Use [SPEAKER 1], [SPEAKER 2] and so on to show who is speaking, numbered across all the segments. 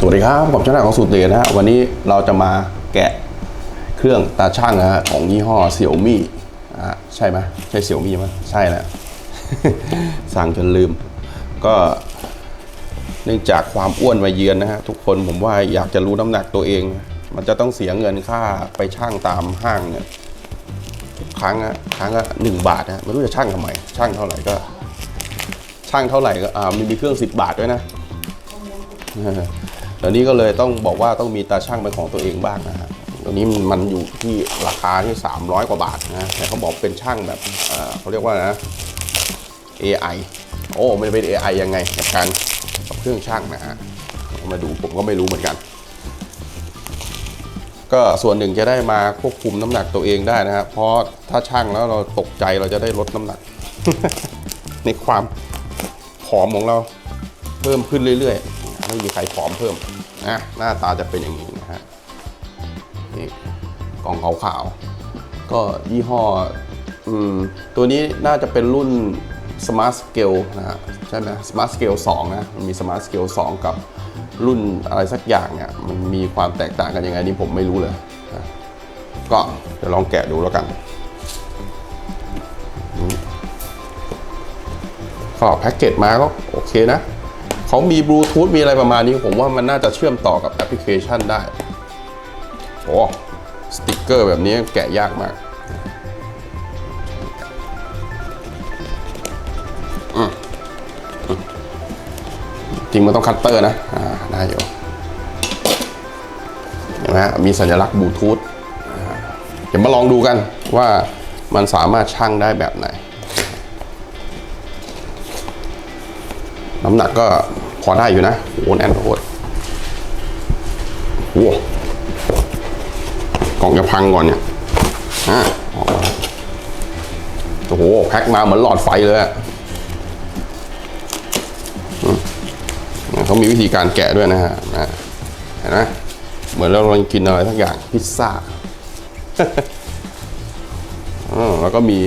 [SPEAKER 1] สวัสดีครับผมช่างของสูตรเดนะฮะวันนี้เราจะมาแกะเครื่องตาช่างนะฮะของยี่ห้อเสี่ยวมี่อะใช่ไหมใช่เสี่ยวมี่ไหมใช่แล้ว สั่งจนลืม ก็เนื่องจากความอ้วนมาเยือนนะฮะทุกคนผมว่าอยากจะรู้น้ำหนักตัวเอง มันจะต้องเสียเงินค่าไปช่างตามห้างเนี่ยครั้งอะครั้งละหนึ่งบาทนะไม่รู้จะช่างทำไมช่างเท่าไหร่ก็ ช่างเท่าไหร่ก็อ่ามีมีเครื่อง10บาทด้วยนะ เดี๋ยวนี้ก็เลยต้องบอกว่าต้องมีตาช่างเป็นของตัวเองบ้างนะฮะเดี๋ยวนี้มันอยู่ที่ราคาที่ 300 กว่าบาทนะแต่เขาบอกเป็นช่างแบบเขาเรียกว่านะ AI โอ้มันเป็น AI ยังไงกับการกับเครื่องช่างนะฮะมาดูผมก็ไม่รู้เหมือนกัน ก็ส่วนหนึ่งจะได้มาควบคุมน้ำหนักตัวเองได้นะครับเพราะถ้าช่างแล้วเราตกใจเราจะได้ลดน้ำหนัก ในความผอมของเราเพิ่มขึ้นเรื่อยๆ ไม่มีใครผอมเพิ่มนะหน้าตาจะเป็นอย่างนี้นะฮะนี่กล่องขาวๆก็ยี่ห้ออืมตัวนี้น่าจะเป็นรุ่น Smart Scale นะฮะใช่ไหม Smart Scale 2 นะมันมี Smart Scale 2 กับรุ่นอะไรสักอย่างเนี่ยมันมีความแตกต่างกันยังไงนี่ผมไม่รู้เลยนะก็เดี๋ยวลองแกะดูแล้วกันก็แพ็กเกจมาก็โอเคนะ เขามีบลูทูธมีอะไรประมาณนี้ ผมว่ามันน่าจะเชื่อมต่อกับแอปพลิเคชันได้โอ้สติกเกอร์แบบนี้แกะยากมากจริงมันต้องคัตเตอร์นะ อ่า ได้อยู่เห็นไหมมีสัญลักษณ์บลูทูธเดี๋ยวมาลองดูกันว่ามันสามารถชั่งได้แบบไหน น้ำหนักก็ อได้อยู่นะโอ้แน่นโคตรโอ้โหกล่องจะพังก่อนเนี่ยอะออกมาโอ้โห แพ็คมาเหมือนหลอดไฟเลยอะเขามีวิธีการแกะด้วยนะฮะนะเห็นไหมเหมือนเรากำลังกินอะไรสักอย่างพิซซ่าอแล้วก็มี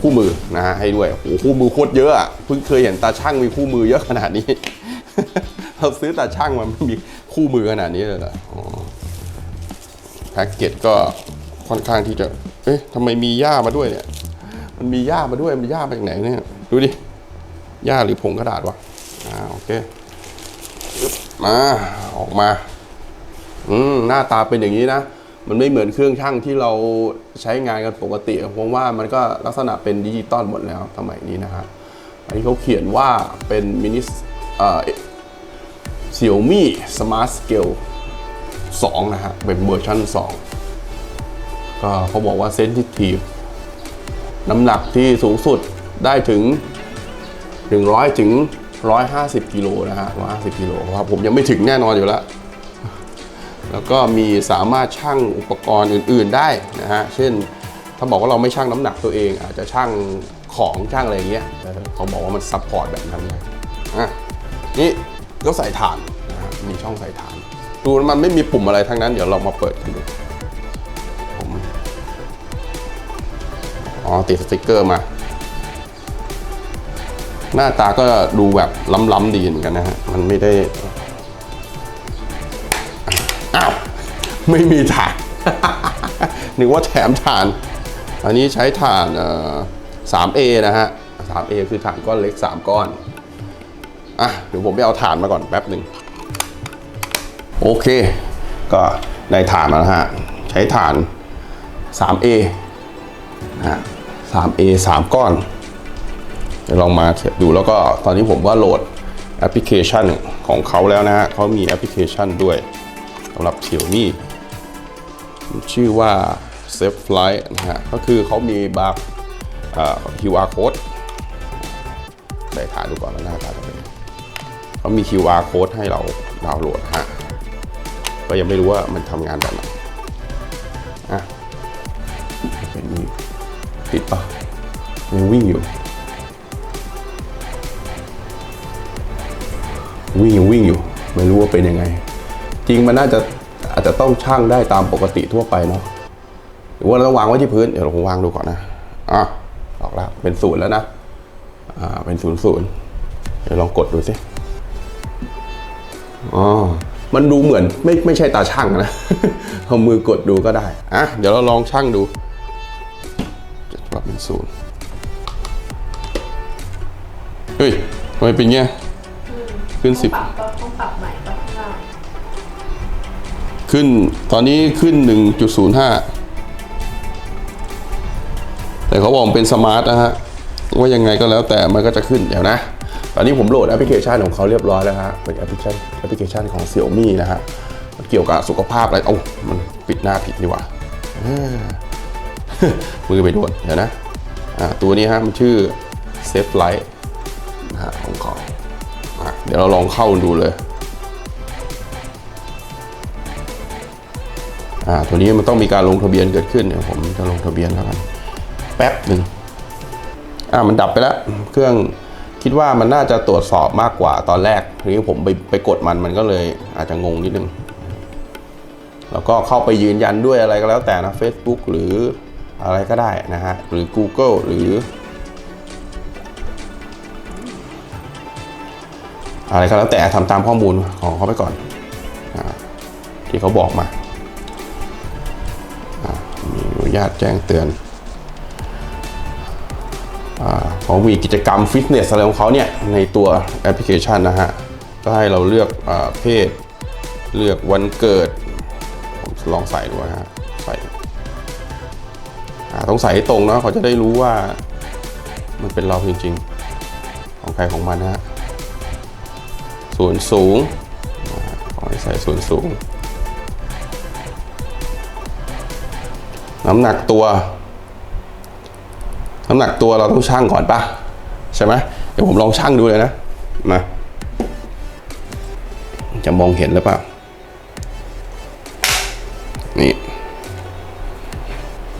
[SPEAKER 1] คู่มือนะฮะให้ด้วยโอ้คู่มือโคตรเยอะเพิ่งเคยเห็นตาช่างมีคู่มือเยอะขนาดนี้ เราซื้อแตาช่างมาไม่มีคู่มือขนาดนี้เลยเหรอแพ็กเกจก็ค่อนข้างที่จะ เอ๊ะทำไมมีหญ้ามาด้วยเนี่ย มันมีหญ้ามาด้วยมันหญ้ามาจากไหนเนี่ย ดูดิ หญ้าหรือผงกระดาษวะ อ่า โอเค มา ออกมา อืม หน้าตาเป็นอย่างนี้นะ มันไม่เหมือนเครื่องช่างที่เราใช้งานกันปกติผมว่ามันก็ลักษณะเป็นดิจิตอลหมดแล้วสมัยนี้นะฮะ อันนี้เขาเขียนว่าเป็นมินิเอ่อ Xiaomi Smart Scale 2 นะฮะ เป็นเวอร์ชัน2 ก็เขาบอกว่าเซนซิทีฟน้ำหนักที่สูงสุดได้ถึง 100 ถึง 150 กิโลนะฮะ 150 กิโลครับผมยังไม่ถึงแน่นอนอยู่แล้ว แล้วก็มีสามารถชั่งอุปกรณ์อื่น ๆ ได้นะฮะ เช่น ถ้าบอกว่าเราไม่ชั่งน้ำหนักตัวเอง อาจจะชั่งของชั่งอะไรอย่างเงี้ยเขาบอกว่ามันซัพพอร์ตแบบนั้นนะนี่ ก็ใส่ถ่านนะมีช่องใส่ถ่าน ดูมันไม่มีปุ่มอะไรทั้งนั้น เดี๋ยวเรามาเปิดกันดูผมอ๋อติดสติกเกอร์มา หน้าตาก็ดูแบบล้ำๆดีเหมือนกันนะฮะ มันไม่ได้ อ้าว ไม่มีถ่าน นึกว่าแถมถ่าน อันนี้ใช้ถ่าน 3A นะฮะ 3A คือถ่านก้อนเล็ก 3 ก้อน อะเดี๋ยวผมไปเอาถ่านมาก่อนแป๊บหนึ่งโอเค ก็ได้ถ่านแล้วฮะ ใช้ถ่าน 3A นะฮะ 3A 3 ก้อนเดี๋ยวลองมาดูแล้วก็ตอนนี้ผมว่าโหลดแอปพลิเคชันของเขาแล้วนะฮะเขามีแอปพลิเคชันด้วยสำหรับ Xiaomi ชื่อว่า Safe Flight นะฮะ ก็คือเขามีบาร์ QR code ใส่ถ่ายดูก่อนแล้วหน้าตาจะเป็น เขามี QR code ให้เราดาวน์โหลดฮะก็ยังไม่รู้ว่ามันทำงานแบบไหนอะเป็นติดปะยังวิ่งอยู่ วิ่งยังวิ่งอยู่ ไม่รู้ว่าเป็นยังไง จริงมันน่าจะอาจจะต้องชั่งได้ตามปกติทั่วไปเนาะหรือว่าเราต้องวางไว้ที่พื้น เดี๋ยวผมวางดูก่อนนะ อะออกแล้ว เป็นศูนย์แล้วนะ อ่า เป็นศูนย์ศูนย์เดี๋ยวลองกดดูสิ อ๋อมันดูเหมือนไม่ไม่ใช่ตาช่างนะ เอามือกดดูก็ได้อะเดี๋ยวเราลองช่างดูจะปรับเป็นศูนย์เฮ้ยทำไมเป็นเงี้ย ขึ้นสิบ
[SPEAKER 2] ก็ต้องปรับใหม่ก็ได้
[SPEAKER 1] ขึ้นตอนนี้ขึ้น 1.05 แต่เขาบอกเป็นสมาร์ทนะฮะ ว่ายังไงก็แล้วแต่มันก็จะขึ้นเดี๋ยวนะ ตอนนี้ผมโหลดแอปพลิเคชันของเขาเรียบร้อยแล้วฮะเป็นแอปพลิเคชันแอปพลิเคชันของ Xiaomi นะฮะมันเกี่ยวกับสุขภาพอะไรโอ้ามันปิดหน้าผิดนี่หว่ามือไปโดนเดี๋ยวนะตัวนี้ฮะมันชื่อ Safe Light นะฮะของเขาเดี๋ยวเราลองเข้าดูเลยอ่าตัวนี้มันต้องมีการลงทะเบียนเกิดขึ้นเดี๋ยวผมจะลงทะเบียนแล้วกันแป๊บหนึ่งอ่ามันดับไปแล้วเครื่อง คิดว่ามันน่าจะตรวจสอบมากกว่าตอนแรกทีนี้ผมไปไปกดมันมันก็เลยอาจจะงงนิดนึง แล้วก็เข้าไปยืนยันด้วยอะไรก็แล้วแต่นะ Facebook หรืออะไรก็ได้นะฮะ หรือ Google หรือ อะไรก็แล้วแต่ทำตามข้อมูลของเขาไปก่อนอที่เขาบอกมาอนุญาตแจ้งเตือน เขามีกิจกรรมฟิตเนสอะไรของเขาเนี่ยในตัวแอปพลิเคชันนะฮะ ก็ให้เราเลือกอเพศ เลือกวันเกิดผมลองใส่ดูนะฮะ ใส่ต้องใส่ให้ตรงนะเขาจะได้รู้ว่ามันเป็นเราจริงๆ ของใครของมันนะฮะส่วนสูงขอให้ใส่ส่วนสูง น้ำหนักตัว น้ำหนักตัวเราต้องชั่งก่อนปะใช่ไหมเดี๋ยวผมลองชั่งดูเลยนะ มา จะมองเห็นหรือเปล่านี่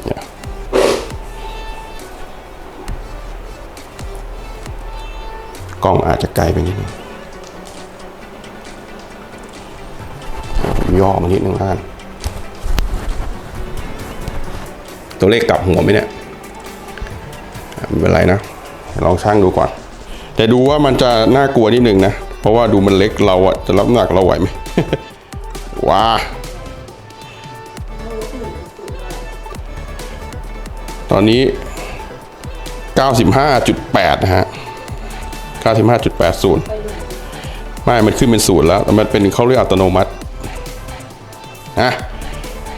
[SPEAKER 1] เนี่กล้องอาจจะไกลไปนิดนึงย่อมานิดนึงแล้วกันตัวเลขกลับหัวไหมเนี่ย เป็นไรนะ ลองช่างดูก่อน แต่ดูว่ามันจะน่ากลัวนิดนึงนะ เพราะว่าดูมันเล็กเราอะจะรับน้ำหนักเราไหวไหมว้าตอนนี้ 95.8 นะฮะ 95.80 ไม่ มันขึ้นเป็นศูนย์แล้วแต่มันเป็นเขาเรียกอัตโนมัตินะ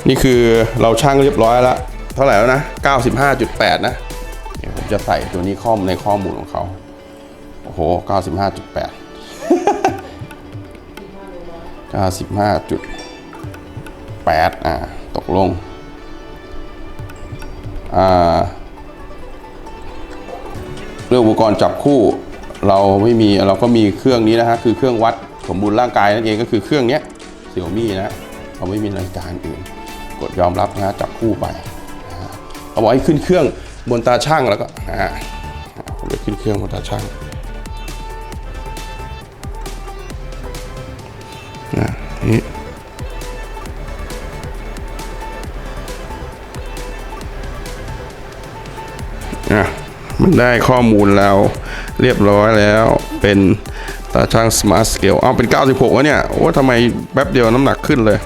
[SPEAKER 1] นี่คือเราช่างเรียบร้อยแล้ว เท่าไหร่แล้วนะ 95.8 นะ จะใส่ตัวนี้ข้อมในข้อมูลของเขา โอ้โห 95.8 95.8 อ่า ตกลง อ่า เรื่องอุปกรณ์จับคู่เราไม่มีเราก็มีเครื่องนี้นะฮะ คือเครื่องวัดสมบูรณ์ร่างกายนั่นเองก็คือเครื่องเนี้ยเสี่ยวมี่นะเราไม่มีนาฬิกาอื่น กดยอมรับนะจับคู่ไปเขาบอกให้ขึ้นเครื่อง บนตาช่างแล้วก็นะฮะผมไปขึ้นเครื่องบนตาช่างนะนี่อะมันได้ข้อมูลแล้วเรียบร้อยแล้วเป็นตาช่าง Smart Scale อ้าวเป็น 96วะเนี่ย โอ้ทำไมแป๊บเดียวน้ำหนักขึ้นเลย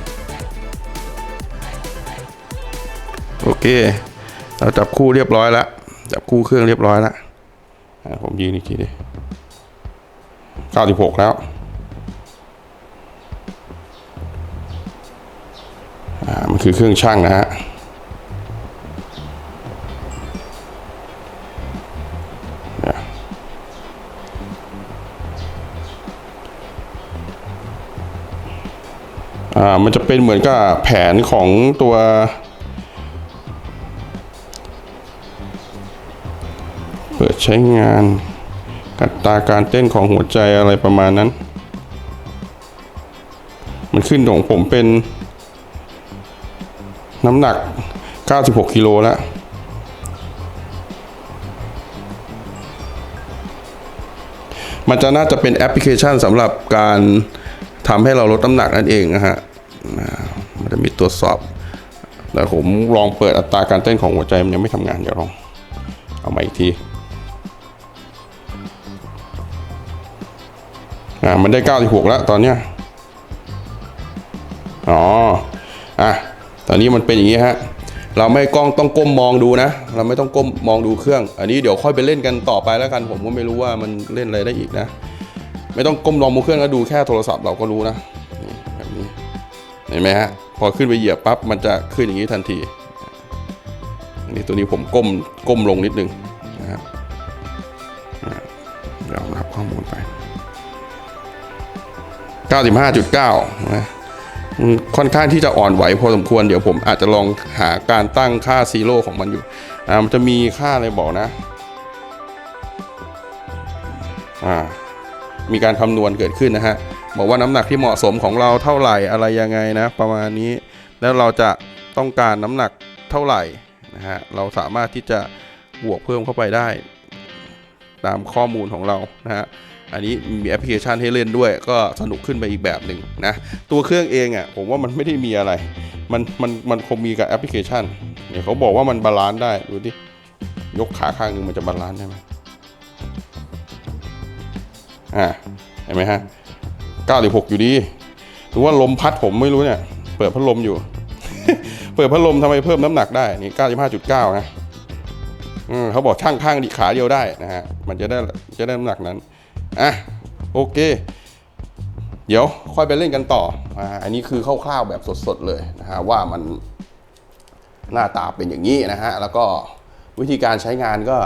[SPEAKER 1] โอเค เราจับคู่เรียบร้อยแล้ว จับคู่เครื่องเรียบร้อยแล้วผมยืนอีกทีดิ96แล้วมันคือเครื่องช่างนะฮะอ่ามันจะเป็นเหมือนกับแผนของตัว ปิดใช้งานกัตราการเต้นของหัวใจอะไรประมาณนั้น มันขึ้นของผมเป็น น้ำหนัก 96กิโลแล้วมันจะน่าจะเป็นแอปพลิเคชันสำหรับการทำให้เราลดน้ำหนักนั่นเองนะฮะ มันจะมีตรวจสอบ แต่ผมลองเปิดอัตราการเต้นของหัวใจมันยังไม่ทำงานเดี๋ยวลอง เอามาอีกที อ่ามันได้ 96 แล้วตอนเนี้ยอ๋ออะตอนนี้มันเป็นอย่างนี้ฮะเราไม่กล้องต้องก้มมองดูนะ เราไม่ต้องก้มมองดูเครื่อง อันนี้เดี๋ยวค่อยไปเล่นกันต่อไปแล้วกัน ผมก็ไม่รู้ว่ามันเล่นอะไรได้อีกนะ ไม่ต้องก้มมองบนเครื่องแล้วดูแค่โทรศัพท์เราก็รู้นะนี่แบบนี้เห็นไหมฮะพอขึ้นไปเหยียบปั๊บมันจะขึ้นอย่างนี้ทันทีอันนี้ตัวนี้ผมก้มก้มลงนิดนึงนะครับเดี๋ยวรับข้อมูลไป 95.9นะค่อนข้างที่จะอ่อนไหวพอสมควรเดี๋ยวผมอาจจะลองหาการตั้งค่าซีโร่ของมันอยู่อ่ามันจะมีค่าอะไรบอกนะอ่ามีการคำนวณเกิดขึ้นนะฮะบอกว่าน้ำหนักที่เหมาะสมของเราเท่าไหร่อะไรยังไงนะ ประมาณนี้แล้วเราจะต้องการน้ำหนักเท่าไหร่นะฮะเราสามารถที่จะบวกเพิ่มเข้าไปได้ ตามข้อมูลของเรานะฮะ อันนี้มีแอปพลิเคชันให้เล่นด้วย ก็สนุกขึ้นไปอีกแบบหนึ่งนะตัวเครื่องเองอะผมว่ามันไม่ได้มีอะไร มันมันมันคงมีกับแอปพลิเคชันเนี่ยเขาบอกว่ามันบาลานซ์ได้ดูดิยกขาข้างหนึงมันจะบาลานซ์ได้ไหมอ่าเห็นไหมฮะ96อยู่ดีหรือว่าลมพัดผมไม่รู้เนี่ย เปิดพัดลมอยู่ เปิดพัดลมทำไมเพิ่มน้ำหนักได้นี่95.9นะอืมเขาบอกช่างข้างดีขาเดียวได้นะฮะมันจะได้จะได้น้ำหนักนั้น อะโอเค เดี๋ยวค่อยไปเล่นกันต่ออ่าอันนี้คือคร่าวๆแบบสดๆเลยนะฮะว่ามันหน้าตาเป็นอย่างนี้นะฮะแล้วก็วิธีการใช้งานก็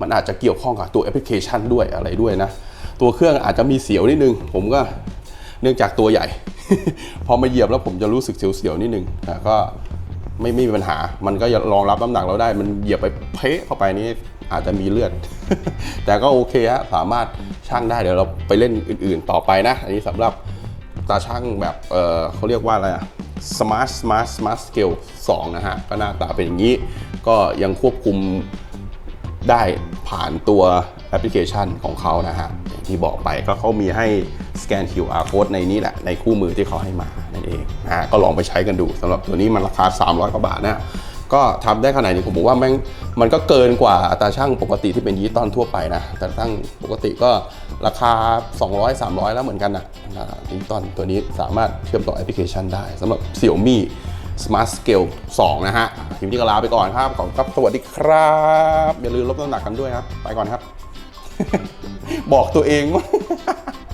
[SPEAKER 1] มันอาจจะเกี่ยวข้องกับตัวแอปพลิเคชันด้วยอะไรด้วยนะ ตัวเครื่องอาจจะมีเสียวนิดนึง ผมก็เนื่องจากตัวใหญ่ พอมาเหยียบแล้วผมจะรู้สึกเสียวๆนิดนึงแต่ก็ไม่ไม่มีปัญหา มันก็รองรับน้ำหนักเราได้ มันเหยียบไปเพะเข้าไปนี่อาจจะมีเลือด แต่ก็โอเคฮะ สามารถ ช่างได้เดี๋ยวเราไปเล่นอื่นๆต่อไปนะ อันนี้สำหรับตาช่างแบบเเขาเรียกว่าอะไรอะ smart smart smart scale 2 นะฮะ ก็หน้าตาเป็นอย่างนี้ ก็ยังควบคุมได้ผ่านตัวแอปพลิเคชันของเขานะฮะอย่างที่บอกไปก็เขามีให้สแกน QR code ในนี้แหละ ในคู่มือที่เขาให้มานั่นเองนะฮะก็ลองไปใช้กันดูสำหรับตัวนี้มันราคา 300 กว่าบาทนะ ก็ทำได้ขนาดนี้ผมบอกว่าแม่งมันก็เกินกว่าอัตราช่างปกติที่เป็นดิจิตอลทั่วไปนะแต่ตั้งปกติก็ราคา 200 300 แล้วเหมือนกันนะดิจิตอลตัวนี้สามารถเชื่อมต่อแอปพลิเคชันได้สำหรับ Xiaomi Smart Scale 2 นะฮะทีมที่ก็ลาไปก่อนครับขอบคุณครับสวัสดีครับ อย่าลืมลดน้ำหนักกันด้วยครับ ไปก่อนครับ บอกตัวเองว่า